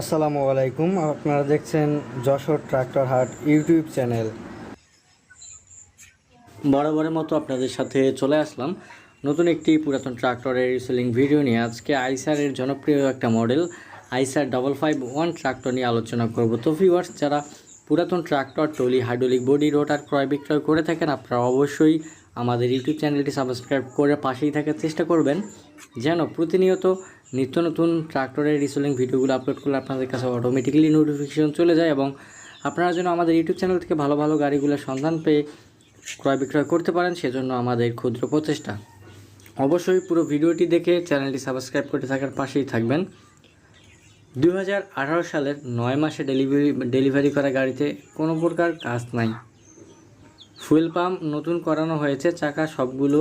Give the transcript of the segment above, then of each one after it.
আসসালামু আলাইকুম। আপনারা দেখছেন যশোর ট্রাক্টর হাট ইউটিউব চ্যানেল। বরাবরের মতো আপনাদের সাথে চলে আসলাম নতুন একটি পুরাতন ট্রাক্টরের রিসেলিং ভিডিও নিয়ে। আজকে আইসারের জনপ্রিয় একটা মডেল আইসার ডাবল ফাইভ ওয়ান ট্রাক্টর নিয়ে আলোচনা করব। তো ভিউয়ার্স যারা পুরাতন tractor, trolley hydraulic body rotor ক্রয় বিক্রয় করে থাকেন, আপনারা অবশ্যই আমাদের ইউটিউব চ্যানেলটি সাবস্ক্রাইব করে পাশেই থাকার চেষ্টা করবেন। যেন প্রতিনিয়ত নিত্য নতুন ট্রাক্টরের রিসেলিং ভিডিওগুলো আপলোড করলে আপনাদের কাছে অটোমেটিক্যালি নোটিফিকেশন চলে যায় এবং আপনারা যেন আমাদের ইউটিউব চ্যানেল থেকে ভালো ভালো গাড়িগুলোর সন্ধান পেয়ে ক্রয় বিক্রয় করতে পারেন, সেজন্য আমাদের ক্ষুদ্র প্রচেষ্টা। অবশ্যই পুরো ভিডিওটি দেখে চ্যানেলটি সাবস্ক্রাইব করে থাকার পাশেই থাকবেন। দু হাজার আঠারো সালের নয় মাসে ডেলিভারি ডেলিভারি করা গাড়িতে কোনো প্রকার কাজ নাই। ফুয়েল পাম্প নতুন করানো হয়েছে, চাকা সবগুলো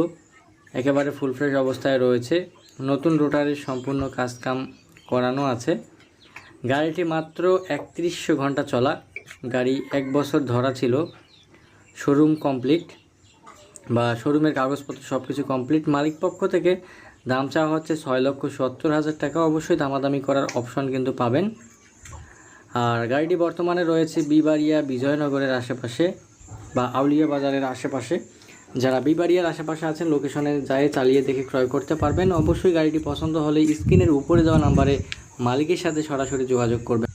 একেবারে ফুল ফ্রেশ অবস্থায় রয়েছে। নতুন রোটারের সম্পূর্ণ কাজকাম করানো আছে। গাড়িটি মাত্র একত্রিশশো ঘণ্টা চলা। গাড়ি এক বছর ধরা ছিল। শোরুম কমপ্লিট বা শোরুমের কাগজপত্র সব কিছু কমপ্লিট। মালিক পক্ষ থেকে দাম চাওয়া হচ্ছে ছয় লক্ষ সত্তর হাজার টাকা। অবশ্যই দামাদামি করার অপশন কিন্তু পাবেন। আর গাড়িটি বর্তমানে রয়েছে বিবাড়িয়া বিজয়নগরের আশেপাশে বা আউলিয়া বাজারের আশেপাশে। যারা বিবাড়িয়ার আশেপাশে আছেন লোকেশনে যায় চালিয়ে দেখে ক্রয় করতে পারবেন। অবশ্যই গাড়িটি পছন্দ হলে স্ক্রিনের উপরে দেওয়া নাম্বারে মালিকের সাথে সরাসরি যোগাযোগ করবেন।